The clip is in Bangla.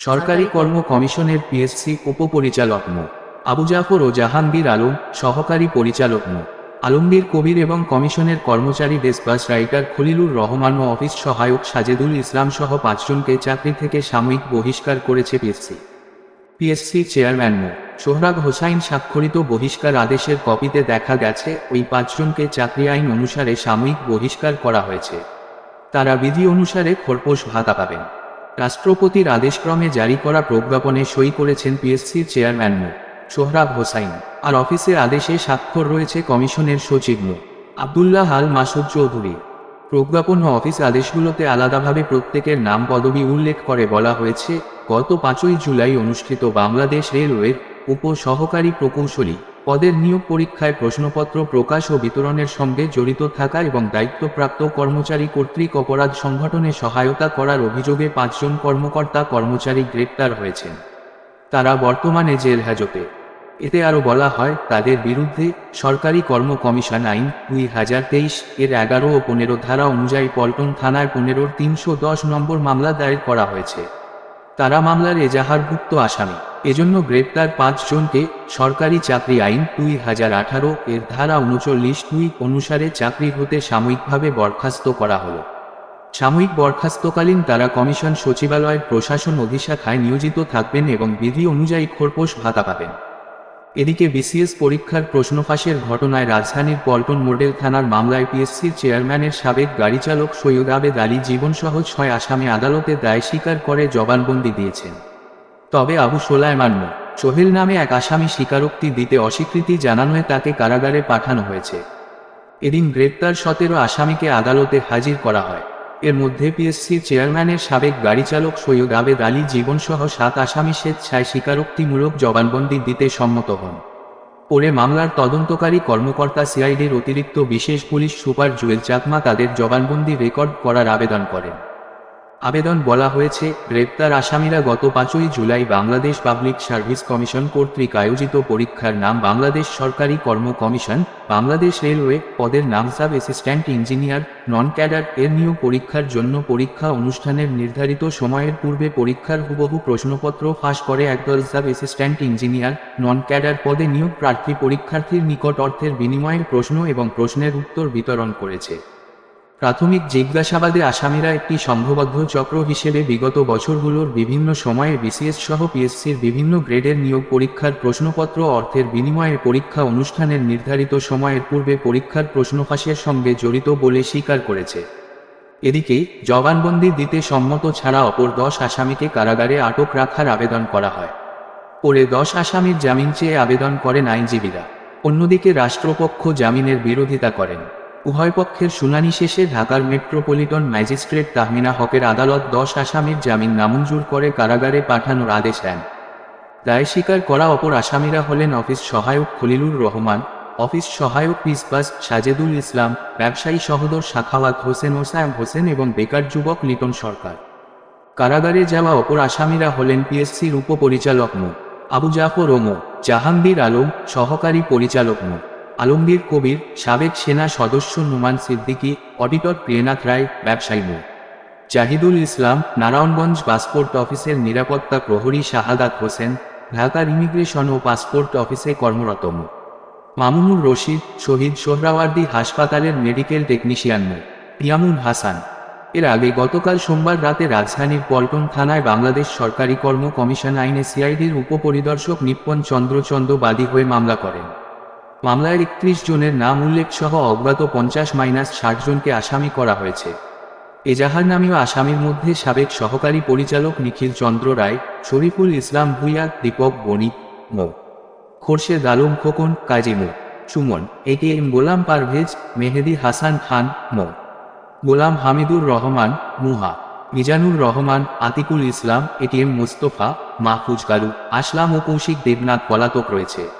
সরকারি কর্ম কমিশনের পিএসসি উপপরিচালক মো. আবু জাফর ও জাহাঙ্গীর আলম সহকারী পরিচালক মো. আলমগীর কবির এবং কমিশনের কর্মচারী ডেসপাস রাইটার খলিলুর রহমান ও অফিস সহায়ক সাজেদুল ইসলাম সহ পাঁচজনকে চাকরি থেকে সাময়িক বহিষ্কার করেছে PSC. PSC chairman Md. Sohrab Hossain স্বাক্ষরিত বহিষ্কার আদেশের কপিতে দেখা গেছে ওই পাঁচজনকে চাকরি আইন অনুসারে সাময়িক বহিষ্কার করা হয়েছে। তারা বিধি অনুসারে খরপোশ ভাতা পাবেন। রাষ্ট্রপতির আদেশক্রমে জারি করা প্রজ্ঞাপনে সই করেছেন পিএসসির চেয়ারম্যান মো. সোহরাব হোসাইন। আর অফিসের আদেশে স্বাক্ষর রয়েছে কমিশনের সচিব মো. আবদুল্লাহ আল মাসুদ চৌধুরী। প্রজ্ঞাপন অফিস আদেশগুলোতে আলাদাভাবে প্রত্যেকের নাম পদবি উল্লেখ করে বলা হয়েছে, গত পাঁচই জুলাই অনুষ্ঠিত বাংলাদেশ রেলওয়ের উপ সহকারী প্রকৌশলী পদের নিয়োগ পরীক্ষায় প্রশ্নপত্র প্রকাশ ও বিতরণের সঙ্গে জড়িত থাকা এবং দায়িত্বপ্রাপ্ত কর্মচারী কর্তৃক অপরাধ সংগঠনে সহায়তা করার অভিযোগে পাঁচজন কর্মকর্তা কর্মচারী গ্রেপ্তার হয়েছেন। তারা বর্তমানে জেল হাজতে। এতে আরও বলা হয়, তাদের বিরুদ্ধে সরকারি কর্ম কমিশন আইন দুই হাজার তেইশ এর এগারো ও পনেরো ধারা অনুযায়ী পল্টন থানায় পনেরোর তিনশো দশ নম্বর মামলা দায়ের করা হয়েছে। তারা মামলার এজাহারভুক্ত আসামি। এজন্য গ্রেপ্তার পাঁচজনকে সরকারি চাকরি আইন দুই হাজার আঠারো এর ধারা উনচল্লিশ দুই অনুসারে চাকরি হতে সাময়িকভাবে বরখাস্ত করা হলো। সাময়িক বরখাস্তকালীন তারা কমিশন সচিবালয়ের প্রশাসন অধিশাখায় নিয়োজিত থাকবেন এবং বিধি অনুযায়ী খোরপোশ ভাতা পাবেন। এদিকে বিসিএস পরীক্ষার প্রশ্ন ফাঁসের ঘটনায় রাজধানীর পল্টন মডেল থানার মামলায় পিএসসির চেয়ারম্যানের সাবেক গাড়িচালক সৈয়দ আবেদ আলী জীবনসহ ছয় আসামি আদালতে দায় স্বীকার করে জবানবন্দি দিয়েছেন। তবে আবু সোলায়মান মো সোহেল নামে এক আসামি স্বীকারোক্তি দিতে অস্বীকৃতি জানানোয় তাকে কারাগারে পাঠানো হয়েছে। এদিন গ্রেপ্তার সতেরো আসামিকে আদালতে হাজির করা হয়। এর মধ্যে পিএসসির চেয়ারম্যানের সাবেক গাড়ি চালক সৈয়দ আবেদ আলী জীবনসহ সাত আসামি স্বেচ্ছায় স্বীকারোক্তিমূলক জবানবন্দি দিতে সম্মত হন। পরে মামলার তদন্তকারী কর্মকর্তা সিআইডির অতিরিক্ত বিশেষ পুলিশ সুপার জুয়েল চাকমা তাদের জবানবন্দি রেকর্ড করার আবেদন করেন। আবেদন বলা হয়েছে, গ্রেপ্তার আসামিরা গত পাঁচই July Bangladesh public service commission কর্তৃক আয়োজিত পরীক্ষার নাম বাংলাদেশ সরকারি কর্ম কমিশন, বাংলাদেশ রেলওয়ে পদের নাম sub assistant engineer, non cadre এর নিয়োগ পরীক্ষার জন্য পরীক্ষা অনুষ্ঠানের নির্ধারিত সময়ের পূর্বে পরীক্ষার হুবহু প্রশ্নপত্র ফাঁস করে একদল sub assistant engineer, non cadre পদে নিয়োগ প্রার্থী পরীক্ষার্থীর নিকট অর্থের বিনিময়ের প্রশ্ন এবং প্রশ্নের উত্তর বিতরণ করেছে। প্রাথমিক জিজ্ঞাসাবাদে আসামিরা একটি সংঘবদ্ধ চক্র হিসেবে বিগত বছরগুলোর বিভিন্ন সময়ে বিসিএস সহ পিএসসির বিভিন্ন গ্রেডের নিয়োগ পরীক্ষার প্রশ্নপত্র অর্থের বিনিময়ে পরীক্ষা অনুষ্ঠানের নির্ধারিত সময়ের পূর্বে পরীক্ষার প্রশ্ন ফাঁসের সঙ্গে জড়িত বলে স্বীকার করেছে। এদিকে, জবানবন্দি দিতে সম্মত ছাড়া অপর দশ আসামিকে কারাগারে আটক রাখার আবেদন করা হয়। পরে দশ আসামির জামিন চেয়ে আবেদন করেন আইনজীবীরা। অন্যদিকে রাষ্ট্রপক্ষ জামিনের বিরোধিতা করেন। উভয় পক্ষের শুনানি শেষে ঢাকার মেট্রোপলিটন ম্যাজিস্ট্রেট তাহমিনা হকের আদালত দশ আসামির জামিন নামঞ্জুর করে কারাগারে পাঠানোর আদেশ দেন। দায় স্বীকার করা অপর আসামিরা হলেন অফিস সহায়ক খলিলুর রহমান, অফিস সহায়ক পিসবাস সাজেদুল ইসলাম, ব্যবসায়ী সহদর শাখাওয়াত হোসেন ওসায়ম হোসেন এবং বেকার যুবক লিটন সরকার। কারাগারে যাওয়া অপর আসামিরা হলেন পিএসসির উপপরিচালক মো। আবু জাফর ও মো। জাহাঙ্গীর আলম, সহকারী পরিচালক মো। আলমগীর কবির, সাবেক সেনা সদস্য নুমান সিদ্দিকী, অডিটর প্রিয়নাথ রায়, ব্যবসায়ী মো। জাহিদুল ইসলাম, নারায়ণগঞ্জ পাসপোর্ট অফিসের নিরাপত্তা প্রহরী শাহাদাত হোসেন, ঢাকার ইমিগ্রেশন ও পাসপোর্ট অফিসে কর্মরত মো। মামুনুর রশিদ, শহীদ সোহরাওয়ার্দী হাসপাতালের মেডিকেল টেকনিশিয়ান মো। ইয়ামুন হাসান। এর আগে গতকাল সোমবার রাতে রাজধানীর পল্টন থানায় বাংলাদেশ সরকারি কর্ম কমিশন আইনে সিআইডির উপপরিদর্শক নিপ্পন চন্দ্রচন্দ্র বাদী হয়ে মামলা করেন। মামলায় একত্রিশ জনের নাম উল্লেখ সহ অজ্ঞাত পঞ্চাশ মাইনাস ষাট জনকে আসামি করা হয়েছে। এজাহার নামীয় আসামির মধ্যে সাবেক সহকারী পরিচালক Nikhil Chandra Roy, Shariful Islam Bhuiyan, Dipak Banik, Md. Khorshed Alam Khokon, Kazi Md. Sumon A K M Golam Parvez, Mehedi Hasan Khan, Md. Golam Hamidur Rahman, Muha. Mizanur Rahman, Atikul Islam ATM Mostafa, Mahfuz Galu, Aslam ও কৌশিক দেবনাথ পলাতক রয়েছে।